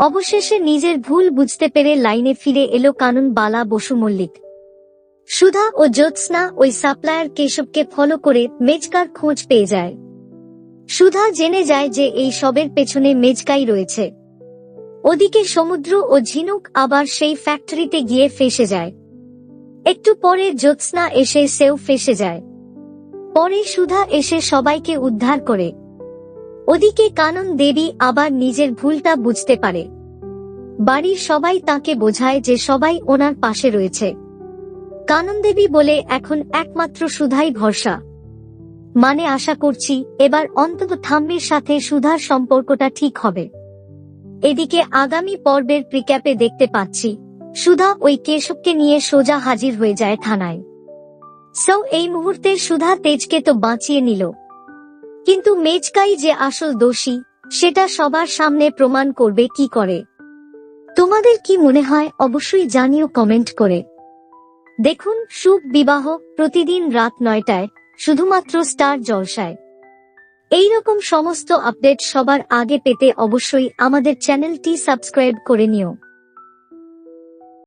অবশেষে নিজের ভুল বুঝতে পেরে লাইনে ফিরে এলো কানুন বালা বসু মল্লিক। সুধা ও জ্যোৎস্না ওই সাপ্লায়ার কেশবকে ফলো করে মেজকার খোঁজ পেয়ে যায়। সুধা জেনে যায় যে এই সবের পেছনে মেজকাই রয়েছে। ওদিকে সমুদ্র ও ঝিনুক আবার সেই ফ্যাক্টরিতে গিয়ে ফেসে যায়। একটু পরে জ্যোৎস্না এসে সেও ফেসে যায়। পরে সুধা এসে সবাইকে উদ্ধার করে। ওদিকে কানন দেবী আবার নিজের ভুলটা বুঝতে পারে। বাড়ির সবাই তাকে বোঝায় যে সবাই ওনার পাশে রয়েছে। কানন দেবী বলে, এখন একমাত্র সুধাই ভরসা। মানে আশা করছি, এবার অন্তত থাম্বির সাথে সুধার সম্পর্কটা ঠিক হবে। এদিকে আগামী পর্বের প্রিক্যাপে দেখতে পাচ্ছি, সুধা ওই কেশবকে নিয়ে সোজা হাজির হয়ে যায় থানায়। সো, এই মুহূর্তে সুধা তেজকে তো বাঁচিয়ে নিল। কিন্তু মেজকাই যে আসল দোষী, সেটা সবার সামনে প্রমাণ করবে কি করে। তোমাদের কি মনে হয়, অবশ্যই জানিও কমেন্ট করে। দেখুন, শুভ বিবাহ প্রতিদিন রাত নয়টায়, শুধুমাত্র স্টার জলসায়। এই রকম সমস্ত আপডেট সবার আগে পেতে অবশ্যই আমাদের চ্যানেলটি সাবস্ক্রাইব করে নিও।